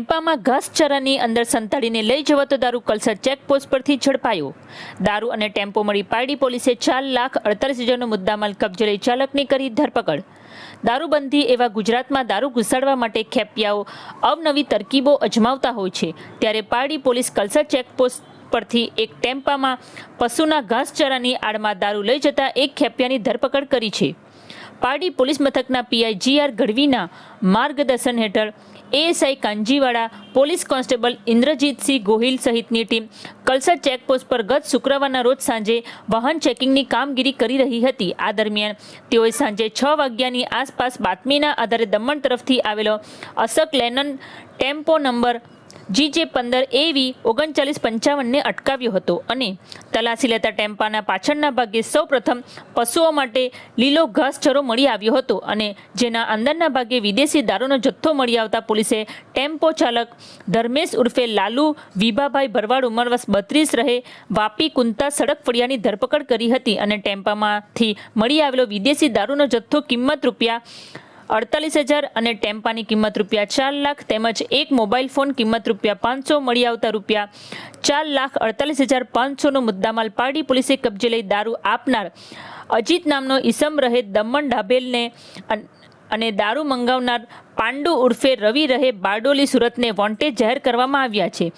ટેમ્પામાં ઘાસચારાની અંદર સંતાડીને લઈ જવાતો દારૂ કલસર ચેકપોસ્ટ પરથી ઝડપાયો. દારૂ અને ટેમ્પો મળી પારડી પોલીસે ચાર લાખ અડતાલીસ હજારનો મુદ્દામાલ કબજે લઈ ચાલકની કરી ધરપકડ. દારૂબંધી એવા ગુજરાતમાં દારૂ ઘુસાડવા માટે ખેપિયાઓ અવનવી તરકીબો અજમાવતા હોય છે. ત્યારે પારડી પોલીસ કલસર ચેકપોસ્ટ પરથી એક ટેમ્પામાં પશુના ઘાસચારાની આડમાં દારૂ લઈ જતા એક ખેપિયાની ધરપકડ કરી છે. પારડી પોલીસ મથકના પીઆઈ જીઆર ગઢવીના માર્ગદર્શન હેઠળ ASI Kanjiwada, police constable Indrajitsinh Gohil સહિતની ટીમ કલસર ચેકપોસ્ટ પર ગત શુક્રવારના રોજ સાંજે વાહન ચેકિંગની કામગીરી કરી રહી હતી. આ દરમિયાન તેઓએ સાંજે છ વાગ્યાની આસપાસ બાતમીના આધારે દમણ તરફથી આવેલો Ashok Leyland tempo number GJ પંદર એવી ઓગણચાલીસ પંચાવનને અટકાવ્યો હતો અને તલાસી લેતા ટેમ્પાના પાછળના ભાગે સૌપ્રથમ પશુઓ માટે લીલો ઘાસચરો મળી આવ્યો હતો અને જેના અંદરના ભાગે વિદેશી દારૂનો જથ્થો મળી આવતા પોલીસે ટેમ્પો ચાલક ધર્મેશ ઉર્ફે લાલુ, વિભાભાઈ ભરવાડ ઉંમર વર્ષ બત્રીસ રહે, વાપી કુંતા સડક ફળિયાની ધરપકડ કરી હતી અને ટેમ્પામાંથી મળી આવેલો વિદેશી દારૂનો જથ્થો કિંમત રૂપિયા અડતાલીસ હજાર અને ટેમ્પાની કિંમત રૂપિયા ચાર લાખ તેમજ એક મોબાઈલ ફોન કિંમત રૂપિયા પાંચસો મળી આવતા રૂપિયા ચાર લાખ અડતાલીસ હજાર પાંચસોનો મુદ્દામાલ પાડી પોલીસે કબજે લઈ દારૂ આપનાર અજીત નામનો ઈસમ રહે દમણ ડાભેલને અને દારૂ મંગાવનાર પાંડુ ઉર્ફે રવિ રહે બારડોલી સુરતને વોન્ટેજ જાહેર કરવામાં આવ્યા છે.